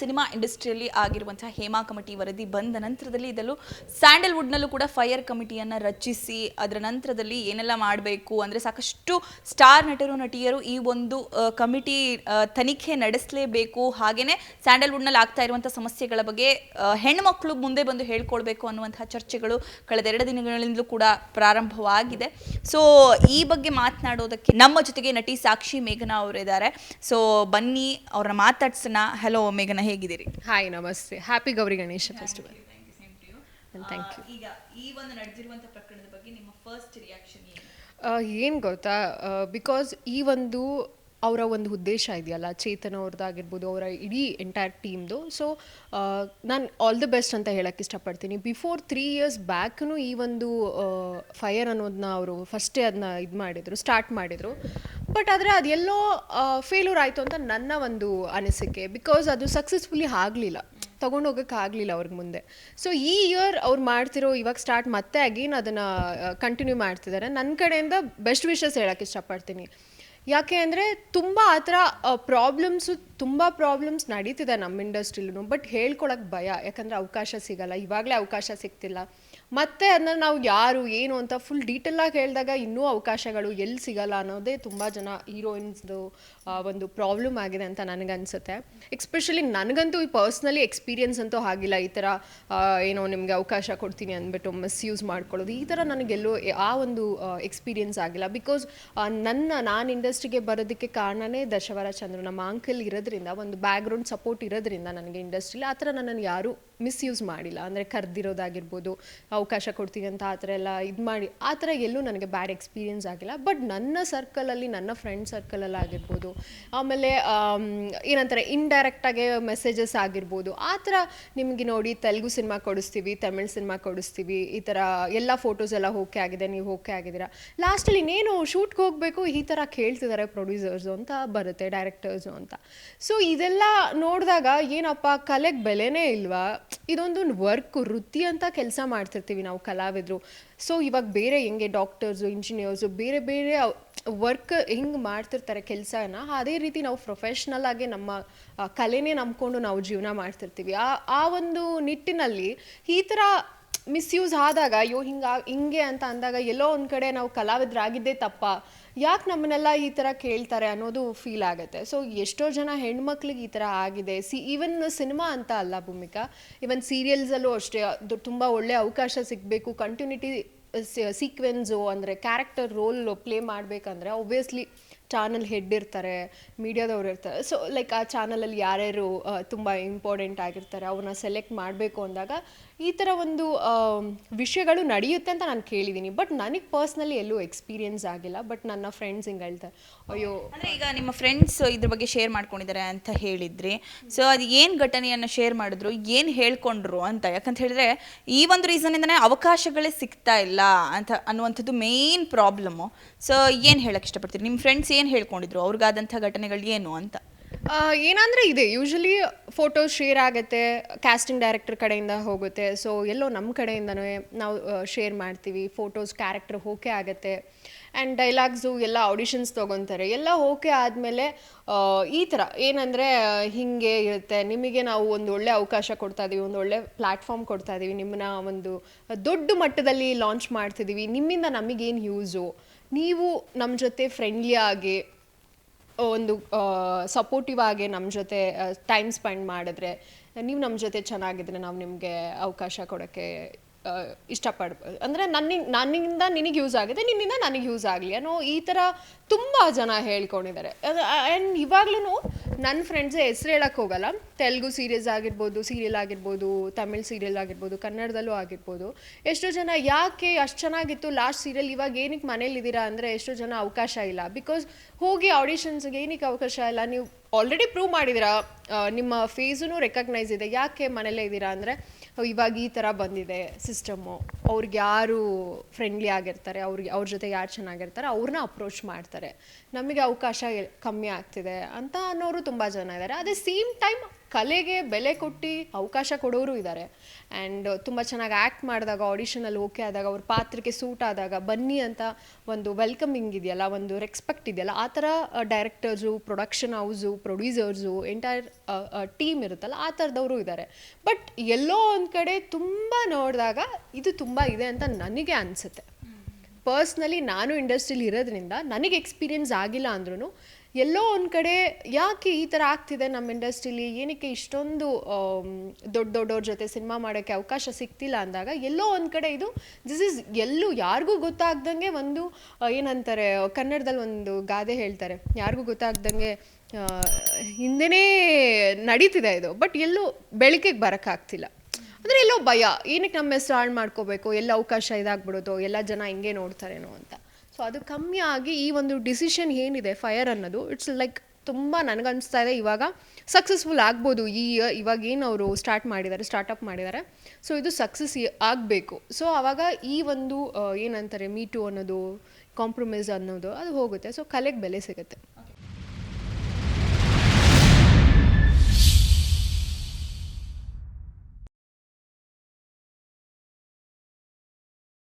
Cinema ಇಂಡಸ್ಟ್ರಿಯಲ್ಲಿ ಆಗಿರುವಂತಹ Hema committee ವರದಿ ಬಂದ ನಂತರದಲ್ಲಿ ಇದಲ್ಲೂ ಸ್ಯಾಂಡಲ್ವುಡ್ನಲ್ಲೂ ಕೂಡ ಫೈರ್ ಕಮಿಟಿಯನ್ನು ರಚಿಸಿ, ಅದರ ನಂತರದಲ್ಲಿ ಏನೆಲ್ಲ ಮಾಡಬೇಕು ಅಂದರೆ ಸಾಕಷ್ಟು ಸ್ಟಾರ್ ನಟರು, ನಟಿಯರು ಈ ಒಂದು ಕಮಿಟಿ ತನಿಖೆ ನಡೆಸಲೇಬೇಕು. ಹಾಗೆಯೇ ಸ್ಯಾಂಡಲ್ವುಡ್ನಲ್ಲಿ ಆಗ್ತಾ ಇರುವಂಥ ಸಮಸ್ಯೆಗಳ ಬಗ್ಗೆ ಹೆಣ್ಮಕ್ಳು ಮುಂದೆ ಬಂದು ಹೇಳ್ಕೊಳ್ಬೇಕು ಅನ್ನುವಂತಹ ಚರ್ಚೆಗಳು ಕಳೆದ ಎರಡು ದಿನಗಳಿಂದಲೂ ಕೂಡ ಪ್ರಾರಂಭವಾಗಿದೆ. ಸೊ ಈ ಬಗ್ಗೆ ಮಾತನಾಡೋದಕ್ಕೆ ನಮ್ಮ ಜೊತೆಗೆ ನಟಿ ಸಾಕ್ಷಿ ಮೇಘನಾ ಅವರಿದ್ದಾರೆ. ಸೊ ಬನ್ನಿ, ಅವ್ರನ್ನ ಮಾತಾಡ್ಸೋಣ. ಹಲೋ ಮೇಘನಾ ಹೇಗಿದ್ದೀರಿ? ಹಾಯ್ ನಮಸ್ತೆ. Happy Gauri Ganesha festival thank you ಈಗ ಈ ಒಂದು ನಡೆದಿರುವಂಥ ಪ್ರಕರಣದ ಬಗ್ಗೆ ನಿಮ್ಮ ಫಸ್ಟ್ ರಿಯಾಕ್ಷನ್ ಏನು? ಏನು ಗೊತ್ತಾ? ಬಿಕಾಸ್ ಈ ಒಂದು ಅವರ ಒಂದು ಉದ್ದೇಶ ಇದೆಯಲ್ಲ ಚೇತನ ಅವ್ರದ್ದಾಗಿರ್ಬೋದು ಅವರ ಇಡೀ ಎಂಟೈರ್ ಟೀಮ್ದು ಸೊ ನಾನು ಆಲ್ ದ ಬೆಸ್ಟ್ ಅಂತ ಹೇಳಕ್ಕೆ ಇಷ್ಟಪಡ್ತೀನಿ. ಬಿಫೋರ್ ತ್ರೀ ಇಯರ್ಸ್ ಬ್ಯಾಕ್ನೂ ಈ ಒಂದು ಫೈರ್ ಅನ್ನೋದನ್ನ ಅವರು ಫಸ್ಟೇ ಅದನ್ನ ಇದು ಮಾಡಿದರು ಸ್ಟಾರ್ಟ್ ಮಾಡಿದರು. ಬಟ್ ಆದರೆ ಅದೆಲ್ಲೋ ಫೇಲ್ಯೂರ್ ಆಯಿತು ಅಂತ ನನ್ನ ಒಂದು ಅನಿಸಿಕೆ. ಬಿಕಾಸ್ ಅದು ಸಕ್ಸಸ್ಫುಲಿ ಆಗಲಿಲ್ಲ. ಆಗಲಿಲ್ಲ ಅವ್ರಿಗೆ ಮುಂದೆ. ಸೊ ಈ ಇಯರ್ ಅವ್ರು ಮಾಡ್ತಿರೋ ಇವಾಗ ಸ್ಟಾರ್ಟ್ ಮತ್ತೆ ಅಗೇನ್ ಅದನ್ನು ಕಂಟಿನ್ಯೂ ಮಾಡ್ತಿದ್ದಾರೆ ನನ್ನ ಕಡೆಯಿಂದ ಬೆಸ್ಟ್ ವಿಷಸ್ ಹೇಳೋಕ್ಕೆ ಇಷ್ಟಪಡ್ತೀನಿ. ಯಾಕೆ ಅಂದರೆ ತುಂಬ ಆ ಥರ ಪ್ರಾಬ್ಲಮ್ಸು ತುಂಬ ಪ್ರಾಬ್ಲಮ್ಸ್ ನಡೀತಿದೆ ನಮ್ಮ ಇಂಡಸ್ಟ್ರಿಲೂ ಬಟ್ ಹೇಳ್ಕೊಳಕ್ಕೆ ಭಯ. ಯಾಕಂದರೆ ಅವಕಾಶ ಸಿಗಲ್ಲ. ಇವಾಗಲೇ ಅವಕಾಶ ಸಿಗ್ತಿಲ್ಲ. ಮತ್ತೆ ಅದನ್ನ ನಾವು ಯಾರು, ಏನು ಅಂತ ಫುಲ್ ಡೀಟೇಲಾಗಿ ಹೇಳಿದಾಗ ಇನ್ನೂ ಅವಕಾಶಗಳು ಎಲ್ಲಿ ಸಿಗಲ್ಲ ಅನ್ನೋದೇ ತುಂಬ ಜನ ಹೀರೋಯಿನ್ಸ್ದು ಒಂದು ಪ್ರಾಬ್ಲಮ್ ಆಗಿದೆ ಅಂತ ನನಗನ್ಸುತ್ತೆ ಎಕ್ಸ್ಪೆಷಲಿ ನನಗಂತೂ ಈ ಪರ್ಸ್ನಲಿ ಎಕ್ಸ್ಪೀರಿಯನ್ಸ್ ಅಂತೂ ಆಗಿಲ್ಲ ಈ ಥರ ಏನೋ ನಿಮಗೆ ಅವಕಾಶ ಕೊಡ್ತೀನಿ ಅಂದ್ಬಿಟ್ಟು ಮಿಸ್ಯೂಸ್ ಮಾಡ್ಕೊಳ್ಳೋದು. ಈ ಥರ ನನಗೆಲ್ಲೂ ಆ ಒಂದು ಎಕ್ಸ್ಪೀರಿಯನ್ಸ್ ಆಗಿಲ್ಲ. ಬಿಕಾಸ್ ನನ್ನ, ನಾನು ಇಂಡಸ್ಟ್ರಿಗೆ ಬರೋದಕ್ಕೆ ಕಾರಣನೇ ದಶವರ ಚಂದ್ರು. ನಮ್ಮ ಅಂಕಲ್ ಇರೋದ್ರಿಂದ, ಒಂದು ಬ್ಯಾಕ್ಗ್ರೌಂಡ್ ಸಪೋರ್ಟ್ ಇರೋದ್ರಿಂದ ನನಗೆ ಇಂಡಸ್ಟ್ರಿಲಿ ಆ ಥರ ನನ್ನನ್ನು ಯಾರೂ ಮಿಸ್ಯೂಸ್ ಮಾಡಿಲ್ಲ. ಅಂದರೆ ಕರೆದಿರೋದಾಗಿರ್ಬೋದು, ಅವಕಾಶ ಕೊಡ್ತೀನಿ ಅಂತ ಆ ಥರ ಎಲ್ಲ ಇದು ಮಾಡಿ, ಆ ಥರ ಎಲ್ಲೂ ನನಗೆ ಬ್ಯಾಡ್ ಎಕ್ಸ್ಪೀರಿಯೆನ್ಸ್ ಆಗಿಲ್ಲ. ಬಟ್ ನನ್ನ ಸರ್ಕಲಲ್ಲಿ ನನ್ನ ಫ್ರೆಂಡ್ ಸರ್ಕಲಲ್ಲಿ ಆಗಿರ್ಬೋದು, ಆಮೇಲೆ ಏನಂತಾರೆ ಇಂಡೈರೆಕ್ಟಾಗಿ ಮೆಸೇಜಸ್ ಆಗಿರ್ಬೋದು, ಆ ಥರ ನಿಮಗೆ ನೋಡಿ ತೆಲುಗು ಸಿನಿಮಾ ಕೊಡಿಸ್ತೀವಿ, ತಮಿಳ್ ಸಿನಿಮಾ ಕೊಡಿಸ್ತೀವಿ, ಈ ಥರ ಎಲ್ಲ ಫೋಟೋಸ್ ಎಲ್ಲ ಓಕೆ ಆಗಿದೆ, ನೀವು ಓಕೆ ಆಗಿದ್ದೀರಾ? ಲಾಸ್ಟಲ್ಲಿ ಇನ್ನೇನು ಶೂಟ್ಗೆ ಹೋಗಬೇಕು, ಈ ಥರ ಕೇಳ್ತಿದ್ದಾರೆ ಪ್ರೊಡ್ಯೂಸರ್ಸು ಅಂತ ಬರುತ್ತೆ ಡೈರೆಕ್ಟರ್ಸು ಅಂತ. ಸೊ ಇದೆಲ್ಲ ನೋಡಿದಾಗ ಏನಪ್ಪ, ಕಲೆಗೆ ಬೆಲೆನೇ ಇಲ್ವಾ? ಇದೊಂದು ವರ್ಕ್ ವೃತ್ತಿ ಅಂತ ಕೆಲಸ ಮಾಡ್ತಿರ್ತೀವಿ ನಾವು ಕಲಾವಿದರು. ಸೊ ಇವಾಗ ಬೇರೆ ಹೆಂಗೆ ಡಾಕ್ಟರ್ಸು ಇಂಜಿನಿಯರ್ಸು ಬೇರೆ ಬೇರೆ ವರ್ಕ್ ಹೆಂಗೆ ಮಾಡ್ತಿರ್ತಾರೆ ಕೆಲಸನ, ಅದೇ ರೀತಿ ನಾವು ಪ್ರೊಫೆಷ್ನಲ್ ಆಗಿ ನಮ್ಮ ಕಲೆನೇ ನಂಬ್ಕೊಂಡು ನಾವು ಜೀವನ ಮಾಡ್ತಿರ್ತೀವಿ. ಆ ಆ ಒಂದು ನಿಟ್ಟಿನಲ್ಲಿ ಈ ಥರ ಮಿಸ್ಯೂಸ್ ಆದಾಗ, ಅಯ್ಯೋ, ಹಿಂಗ, ಹಿಂಗೆ ಅಂತ ಅಂದಾಗ ಎಲ್ಲೋ ಒಂದು ಕಡೆ ನಾವು ಕಲಾವಿದರಾಗಿದ್ದೇ ತಪ್ಪ. ಯಾಕೆ ನಮ್ಮನ್ನೆಲ್ಲ ಈ ಥರ ಕೇಳ್ತಾರೆ ಅನ್ನೋದು ಫೀಲ್ ಆಗುತ್ತೆ. ಸೊ ಎಷ್ಟೋ ಜನ ಹೆಣ್ಮಕ್ಳಿಗೆ ಈ ಥರ ಆಗಿದೆ. ಸಿ ಈವನ್ ಸಿನಿಮಾ ಅಂತ ಅಲ್ಲ ಭೂಮಿಕಾ. ಈವನ್ ಸೀರಿಯಲ್ಸಲ್ಲೂ ಅಷ್ಟೇ, ಅದು ತುಂಬ ಒಳ್ಳೆ ಅವಕಾಶ ಸಿಗಬೇಕು. ಕಂಟಿನ್ಯೂಟಿ ಸೀಕ್ವೆನ್ಸು ಅಂದರೆ ಕ್ಯಾರೆಕ್ಟರ್ ರೋಲ್ ಪ್ಲೇ ಮಾಡಬೇಕಂದ್ರೆ ಒಬ್ವಿಯಸ್ಲಿ ಚಾನಲ್ ಹೆಡ್ ಇರ್ತಾರೆ, ಮೀಡಿಯಾದವ್ರು ಇರ್ತಾರೆ. ಸೊ ಲೈಕ್ ಆ ಚಾನಲಲ್ಲಿ ಯಾರ್ಯಾರು ತುಂಬ ಇಂಪಾರ್ಟೆಂಟ್ ಆಗಿರ್ತಾರೆ, ಅವ್ರನ್ನ ಸೆಲೆಕ್ಟ್ ಮಾಡಬೇಕು ಅಂದಾಗ ಈ ಥರ ಒಂದು ವಿಷಯಗಳು ನಡೆಯುತ್ತೆ ಅಂತ ನಾನು ಕೇಳಿದ್ದೀನಿ ಬಟ್ ನನಗೆ ಪರ್ಸ್ನಲಿ ಎಲ್ಲೂ ಎಕ್ಸ್ಪೀರಿಯನ್ಸ್ ಆಗಿಲ್ಲ. ಬಟ್ ನನ್ನ ಫ್ರೆಂಡ್ಸ್ ಹಿಂಗೆ ಹೇಳ್ತಾರೆ, ಅಯ್ಯೋ, ಅಂದರೆ ಈಗ ನಿಮ್ಮ ಫ್ರೆಂಡ್ಸ್ ಇದ್ರ ಬಗ್ಗೆ ಶೇರ್ ಮಾಡ್ಕೊಂಡಿದ್ದಾರೆ ಅಂತ ಹೇಳಿದ್ರಿ. ಸೊ ಅದು ಏನು ಘಟನೆಯನ್ನು ಶೇರ್ ಮಾಡಿದ್ರು, ಏನು ಹೇಳ್ಕೊಂಡ್ರು ಅಂತ. ಯಾಕಂತ ಹೇಳಿದ್ರೆ, ಈ ಒಂದು ರೀಸನಿಂದನೇ ಅವಕಾಶಗಳೇ ಸಿಗ್ತಾ ಇಲ್ಲ ಅಂತ ಅನ್ನುವಂಥದ್ದು ಮೇನ್ ಪ್ರಾಬ್ಲಮ್ಮು ಸೊ ಏನು ಹೇಳಕ್ಕೆ ಇಷ್ಟಪಡ್ತೀರಿ? ನಿಮ್ಮ ಫ್ರೆಂಡ್ಸ್ ಏನು ಹೇಳ್ಕೊಂಡಿದ್ರು? ಅವ್ರಿಗಾದಂಥ ಘಟನೆಗಳು ಏನು ಅಂತ. ಏನಂದ್ರೆ ಇದೆ ಯೂಶಲಿ ಫೋಟೋ ಶೇರ್ ಆಗುತ್ತೆ ಕ್ಯಾಸ್ಟಿಂಗ್ ಡೈರೆಕ್ಟರ್ ಕಡೆಯಿಂದ ಹೋಗುತ್ತೆ. ಸೊ ಎಲ್ಲೋ ನಮ್ಮ ಕಡೆಯಿಂದನೂ ನಾವು ಶೇರ್ ಮಾಡ್ತೀವಿ ಫೋಟೋಸ್ ಕ್ಯಾರೆಕ್ಟರ್ ಓಕೆ ಆಗುತ್ತೆ. ಆ್ಯಂಡ್ ಡೈಲಾಗ್ಸು ಎಲ್ಲ ಆಡಿಷನ್ಸ್ ತೊಗೊತಾರೆ. ಎಲ್ಲ ಓಕೆ ಆದಮೇಲೆ ಈ ಥರ ಏನಂದರೆ, ಹೀಗೆ ಇರುತ್ತೆ. ನಿಮಗೆ ನಾವು ಒಂದು ಒಳ್ಳೆ ಅವಕಾಶ ಕೊಡ್ತಾ ಇದ್ದೀವಿ ಒಂದು ಒಳ್ಳೆ ಪ್ಲ್ಯಾಟ್ಫಾರ್ಮ್ ಕೊಡ್ತಾ ಇದ್ದೀವಿ ನಿಮ್ಮನ್ನ ಒಂದು ದೊಡ್ಡ ಮಟ್ಟದಲ್ಲಿ ಲಾಂಚ್ ಮಾಡ್ತಿದ್ದೀವಿ ನಿಮ್ಮಿಂದ ನಮಗೇನು ಯೂಸು ನೀವು ನಮ್ಮ ಜೊತೆ ಫ್ರೆಂಡ್ಲಿ ಆಗಿ ಒಂದು ಸಪೋರ್ಟಿವ್ ಆಗಿ ನಮ್ಮ ಜೊತೆ ಟೈಮ್ ಸ್ಪೆಂಡ್ ಮಾಡಿದ್ರೆ, ನೀವು ನಮ್ಮ ಜೊತೆ ಚೆನ್ನಾಗಿದ್ರೆ ನಾವು ನಿಮಗೆ ಅವಕಾಶ ಕೊಡೋಕ್ಕೆ ಇಷ್ಟಪಡ್ ಅಂದರೆ ನನ್ನಿಂದ ನನ್ನಿಂದ ನಿನಗೆ ಯೂಸ್ ಆಗಿದೆ, ನಿನ್ನಿಂದ ನನಗೆ ಯೂಸ್ ಆಗಲಿ ಅನ್ನೋ ಈ ಥರ ತುಂಬ ಜನ ಹೇಳ್ಕೊಂಡಿದ್ದಾರೆ. ಆ್ಯಂಡ್ ಇವಾಗ್ಲೂ ನನ್ನ ಫ್ರೆಂಡ್ಸೇ ಹೆಸ್ರು ಹೇಳೋಕ್ಕೆ ಹೋಗಲ್ಲ. ತೆಲುಗು ಸೀರೀಸ್ ಆಗಿರ್ಬೋದು ಸೀರಿಯಲ್ ಆಗಿರ್ಬೋದು, ತಮಿಳ್ ಸೀರಿಯಲ್ ಆಗಿರ್ಬೋದು, ಕನ್ನಡದಲ್ಲೂ ಆಗಿರ್ಬೋದು. ಎಷ್ಟೋ ಜನ ಯಾಕೆ ಅಷ್ಟು ಚೆನ್ನಾಗಿತ್ತು ಲಾಸ್ಟ್ ಸೀರಿಯಲ್ ಇವಾಗ ಏನಕ್ಕೆ ಮನೇಲಿದ್ದೀರಾ ಅಂದರೆ ಎಷ್ಟೋ ಜನ ಅವಕಾಶ ಇಲ್ಲ. ಬಿಕಾಸ್ ಹೋಗಿ ಆಡಿಷನ್ಸ್ಗೆ ಏನಕ್ಕೆ ಅವಕಾಶ ಇಲ್ಲ? ನೀವು ಆಲ್ರೆಡಿ ಪ್ರೂವ್ ಮಾಡಿದ್ದೀರಾ ನಿಮ್ಮ ಫೇಸೂ ರೆಕಗ್ನೈಸ್ ಇದೆ. ಯಾಕೆ ಮನೇಲೇ ಇದ್ದೀರಾ ಅಂದರೆ ಇವಾಗ ಈ ಥರ ಬಂದಿದೆ ಸಿಸ್ಟಮು ಅವ್ರಿಗೆ ಯಾರು ಫ್ರೆಂಡ್ಲಿ ಆಗಿರ್ತಾರೆ, ಅವ್ರಿಗೆ ಅವ್ರ ಜೊತೆ ಯಾರು ಚೆನ್ನಾಗಿರ್ತಾರೆ ಅವ್ರನ್ನ ಅಪ್ರೋಚ್ ಮಾಡ್ತಾರೆ. ನಮಗೆ ಅವಕಾಶ ಕಮ್ಮಿ ಆಗ್ತಿದೆ ಅಂತ ಅನ್ನೋರು ತುಂಬ ಜನ ಇದ್ದಾರೆ ಅದೇ ಸೇಮ್ ಟೈಮ್ ಕಲೆಗೆ ಬೆಲೆ ಕೊಟ್ಟು ಅವಕಾಶ ಕೊಡೋರು ಇದ್ದಾರೆ ಆ್ಯಂಡ್ ತುಂಬ ಚೆನ್ನಾಗಿ ಆ್ಯಕ್ಟ್ ಮಾಡಿದಾಗ ಆಡಿಷನಲ್ಲಿ ಓಕೆ ಆದಾಗ ಅವ್ರ ಪಾತ್ರಕ್ಕೆ ಸೂಟ್ ಆದಾಗ ಬನ್ನಿ ಅಂತ ಒಂದು ವೆಲ್ಕಮಿಂಗ್ ಇದೆಯಲ್ಲ ಒಂದು ರೆಸ್ಪೆಕ್ಟ್ ಇದೆಯಲ್ಲ ಆ ಥರ directors production house producers entire team ಇರುತ್ತಲ್ಲ ಆ ಥರದವರು ಇದ್ದಾರೆ ಬಟ್ ಎಲ್ಲೋ ಒಂದು ಕಡೆ ತುಂಬ ನೋಡಿದಾಗ ಇದು ತುಂಬ ಇದೆ ಅಂತ ನನಗೆ ಅನಿಸುತ್ತೆ. ಪರ್ಸ್ನಲಿ ನಾನು ಇಂಡಸ್ಟ್ರೀಲಿ ಇರೋದ್ರಿಂದ ನನಗೆ ಎಕ್ಸ್ಪೀರಿಯನ್ಸ್ ಆಗಿಲ್ಲ ಅಂದ್ರೂ ಎಲ್ಲೋ ಒಂದು ಕಡೆ ಯಾಕೆ ಈ ಥರ ಆಗ್ತಿದೆ ನಮ್ಮ ಇಂಡಸ್ಟ್ರೀಲಿ? ಏನಕ್ಕೆ ಇಷ್ಟೊಂದು ದೊಡ್ಡ ದೊಡ್ಡವ್ರ ಜೊತೆ ಸಿನಿಮಾ ಮಾಡೋಕ್ಕೆ ಅವಕಾಶ ಸಿಗ್ತಿಲ್ಲ ಅಂದಾಗ ಎಲ್ಲೋ ಒಂದು ಕಡೆ ಇದು ದಿಸ್ ಇಸ್ ಎಲ್ಲೂ ಯಾರಿಗೂ ಗೊತ್ತಾಗ್ದಂಗೆ ಒಂದು ಏನಂತಾರೆ ಕನ್ನಡದಲ್ಲಿ ಒಂದು ಗಾದೆ ಹೇಳ್ತಾರೆ. ಯಾರಿಗೂ ಗೊತ್ತಾಗ್ದಂಗೆ ಹಿಂದೆನೇ ನಡೀತಿದೆ ಇದು. ಬಟ್ ಎಲ್ಲೂ ಬೆಳಕಿಗೆ ಬರೋಕ್ಕಾಗ್ತಿಲ್ಲ ಅಂದರೆ ಎಲ್ಲೋ ಭಯ, ಏನಕ್ಕೆ ನಮ್ಮ ಹೆಸರು ಹಾಳು ಮಾಡ್ಕೋಬೇಕು? ಎಲ್ಲ ಅವಕಾಶ ಇದಾಗ್ಬಿಡೋದು, ಎಲ್ಲ ಜನ ಹಿಂಗೆ ನೋಡ್ತಾರೇನೋ ಅಂತ. ಸೊ ಅದು ಕಮ್ಮಿ ಆಗಿ ಈ ಒಂದು ಡಿಸಿಷನ್ ಏನಿದೆ ಫೈರ್ ಅನ್ನೋದು ಇಟ್ಸ್ ಲೈಕ್ ತುಂಬ ನನಗನ್ನಿಸ್ತಾ ಇದೆ. ಇವಾಗ ಸಕ್ಸಸ್ಫುಲ್ ಆಗ್ಬೋದು. ಈ ಇವಾಗ ಏನು ಅವರು ಸ್ಟಾರ್ಟ್ ಮಾಡಿದ್ದಾರೆ ಸ್ಟಾರ್ಟಪ್ ಮಾಡಿದ್ದಾರೆ ಸೊ ಇದು ಸಕ್ಸಸ್ ಆಗಬೇಕು. ಸೊ ಆವಾಗ ಈ ಒಂದು ಏನಂತಾರೆ ಮೀಟು ಅನ್ನೋದು ಕಾಂಪ್ರಮೈಸ್ ಅನ್ನೋದು, ಅದು ಹೋಗುತ್ತೆ. ಸೊ ಕಲೆಗೆ ಬೆಲೆ ಸಿಗುತ್ತೆ.